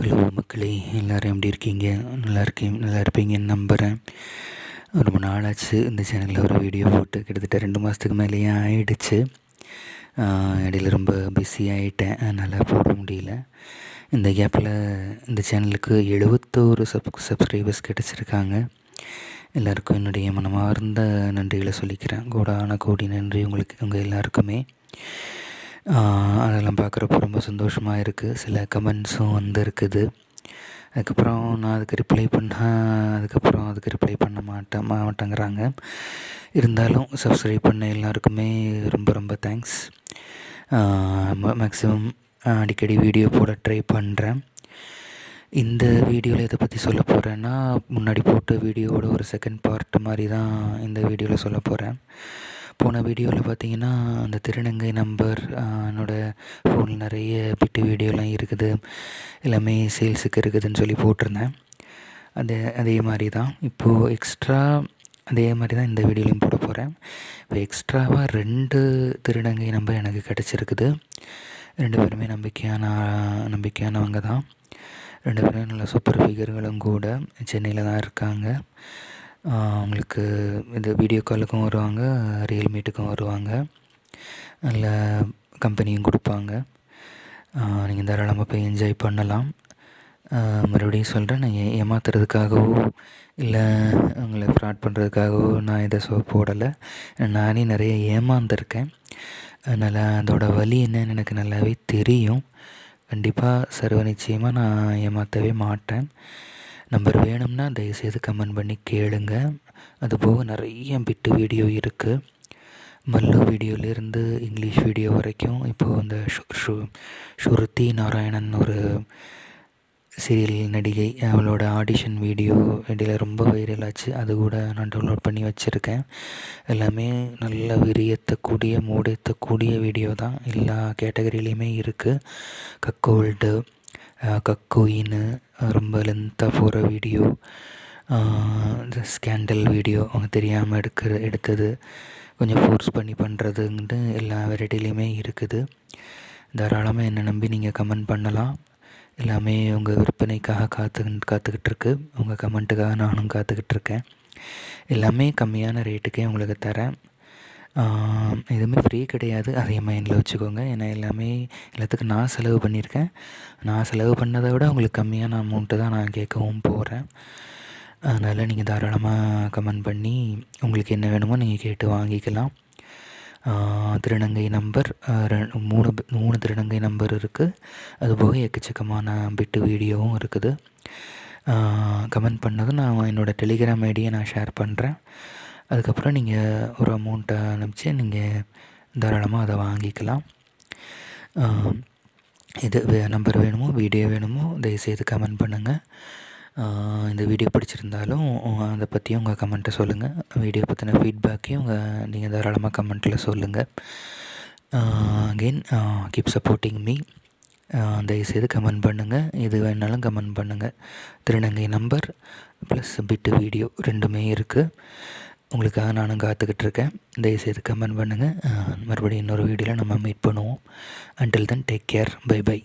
Hello மக்களே எல்லோரும் எப்படி இருக்கீங்க? நல்லா இருக்கீங்க நல்லா இருப்பீங்கன்னு நம்புகிறேன் ரொம்ப நாளாச்சு இந்த சேனலில் ஒரு வீடியோ போட்டு கிட்டத்தட்ட ரெண்டு மாதத்துக்கு மேலேயே ஆயிடுச்சு. இடையில் ரொம்ப பிஸி ஆகிட்டேன் அதனால் போட முடியல. இந்த கேப்பில் இந்த சேனலுக்கு எழுபத்தோரு சப் சப்ஸ்கிரைபர்ஸ் கிடச்சிருக்காங்க. எல்லாருக்கும் என்னுடைய மனமார்ந்த நன்றிகளை சொல்லிக்கிறேன். கோடான கோடி நன்றி உங்களுக்கு உங்கள் எல்லாருக்குமே. அதெல்லாம் பார்க்குறப்ப ரொம்ப சந்தோஷமாக இருக்குது சில கமெண்ட்ஸும் வந்து இருக்குது அதுக்கப்புறம் நான் அதுக்கு ரிப்ளை பண்ணால் அதுக்கப்புறம் அதுக்கு ரிப்ளை பண்ண மாட்டேன் மாட்டேங்கிறாங்க. இருந்தாலும் சப்ஸ்கிரைப் பண்ண எல்லாருக்குமே ரொம்ப ரொம்ப தேங்க்ஸ் மேக்ஸிமம் அடிக்கடி வீடியோ போட ட்ரை பண்ணுறேன் இந்த வீடியோவில் எதை பற்றி சொல்ல போகிறேன்னா முன்னாடி போட்ட வீடியோவோட ஒரு செகண்ட் பார்ட் மாதிரி தான் இந்த வீடியோவில் சொல்ல போகிறேன் போன வீடியோவில் பார்த்தீங்கன்னா அந்த திருநங்கை நம்பர் என்னோடய ஃபோனில் நிறைய பிட்டு வீடியோலாம் இருக்குது. எல்லாமே சேல்ஸுக்கு இருக்குதுன்னு சொல்லி போட்டிருந்தேன். அதே அதே மாதிரி தான் இப்போது எக்ஸ்ட்ரா அதே மாதிரி தான் இந்த வீடியோலையும் போட போகிறேன் இப்போ எக்ஸ்ட்ராவாக ரெண்டு திருநங்கை நம்பர் எனக்கு கிடச்சிருக்குது. ரெண்டு பேருமே நம்பிக்கையான நம்பிக்கையானவங்க தான். ரெண்டு பேரும் நல்ல சூப்பர் ஃபிகர்களும் கூட. சென்னையில் தான் இருக்காங்க. அவங்களுக்கு இந்த வீடியோ காலுக்கும் வருவாங்க ரியல் மீட்டுக்கும் வருவாங்க. நல்ல கம்பெனியும் கொடுப்பாங்க. நீங்கள் தாராளமாக போய் என்ஜாய் பண்ணலாம். மறுபடியும் சொல்கிறேன் நான் ஏ ஏமாத்துறதுக்காகவோ இல்லை உங்களை ஃப்ராட் பண்ணுறதுக்காகவோ நான் இதை சொ போடலை. நானே நிறைய ஏமாந்துருக்கேன். அதனால் அதோடய வழி என்னன்னு எனக்கு நல்லாவே தெரியும். கண்டிப்பாக சர்வ நிச்சயமாக நான் ஏமாற்றவே மாட்டேன். நம்பர் வேணும்னா தயவுசெய்து கமெண்ட் பண்ணி கேளுங்க. அதுபோக நிறைய பிட்டு வீடியோ இருக்குது மல்லு வீடியோலேருந்து இங்கிலீஷ் வீடியோ வரைக்கும் இப்போது அந்த ஷு ஸ்ருதி நாராயணன் ஒரு சீரியல் நடிகை. அவளோட ஆடிஷன் வீடியோ இடையில ரொம்ப வைரல் ஆச்சு. அது கூட நான் டவுன்லோட் பண்ணி வச்சுருக்கேன். எல்லாமே நல்ல விரியத்தக்கூடிய மூடேற்றக்கூடிய வீடியோ தான். எல்லா கேட்டகரியிலையுமே இருக்குது கக்கோல்டு கக்கோயின்னு ரொம்ப லென்த்தாக போகிற வீடியோ இந்த ஸ்கேண்டல் வீடியோ அவங்க தெரியாமல் எடுக்கிற எடுத்தது கொஞ்சம் ஃபோர்ஸ் பண்ணி பண்ணுறதுன்ட்டு எல்லா வெரைட்டிலையுமே இருக்குது. தாராளமாக என்னை நம்பி நீங்கள் கமெண்ட் பண்ணலாம். எல்லாமே உங்கள் விற்பனைக்காக காத்து காத்துக்கிட்டு இருக்கு உங்கள் கமெண்ட்டுக்காக நானும் காத்துக்கிட்டு இருக்கேன் எல்லாமே கம்மியான ரேட்டுக்கே உங்களுக்கு தரேன். எதுவுமே ஃப்ரீ கிடையாது. அதையும் மைண்டில் வச்சுக்கோங்க. ஏன்னா எல்லாமே எல்லாத்துக்கும் நான் செலவு பண்ணியிருக்கேன். நான் செலவு பண்ணதை விட உங்களுக்கு கம்மியான அமௌண்ட்டு தான் நான் கேட்கவும் போகிறேன் அதனால் நீங்கள் தாராளமாக கமெண்ட் பண்ணி உங்களுக்கு என்ன வேணுமோ நீங்கள் கேட்டு வாங்கிக்கலாம். திருநங்கை நம்பர் மூணு மூணு திருநங்கை நம்பர் இருக்குது அதுபோக எக்கச்சக்கமான பிட்டு வீடியோவும் இருக்குது. கமெண்ட் பண்ணதும் நான் என்னோடய டெலிகிராம் ஐடியை நான் ஷேர் பண்ணுறேன் அதுக்கப்புறம் நீங்கள் ஒரு அமௌண்ட்டை அனுப்பிச்சு நீங்கள் தாராளமாக அதை வாங்கிக்கலாம். இது வே நம்பர் வேணுமோ வீடியோ வேணுமோ தயவுசெய்து கமெண்ட் பண்ணுங்கள் இந்த வீடியோ பிடிச்சிருந்தாலும் அதை பற்றியும் உங்கள் கமெண்ட்டை சொல்லுங்கள் வீடியோ பற்றின ஃபீட்பேக்கையும் உங்கள் நீங்கள் தாராளமாக கமெண்ட்டில் சொல்லுங்கள் அகெயின் கீப் சப்போர்ட்டிங் மீ தயவுசெய்து கமெண்ட் பண்ணுங்கள் எது வேணாலும் கமெண்ட் பண்ணுங்கள் திருநங்கை நம்பர் ப்ளஸ் பிட்டு வீடியோ ரெண்டுமே இருக்குது உங்களுக்காக நானும் காத்துக்கிட்டு இருக்கேன் தயவுசெய்து கமெண்ட் பண்ணுங்கள் மறுபடியும் இன்னொரு வீடியோவில் நம்ம மீட் பண்ணுவோம். Until then take care bye bye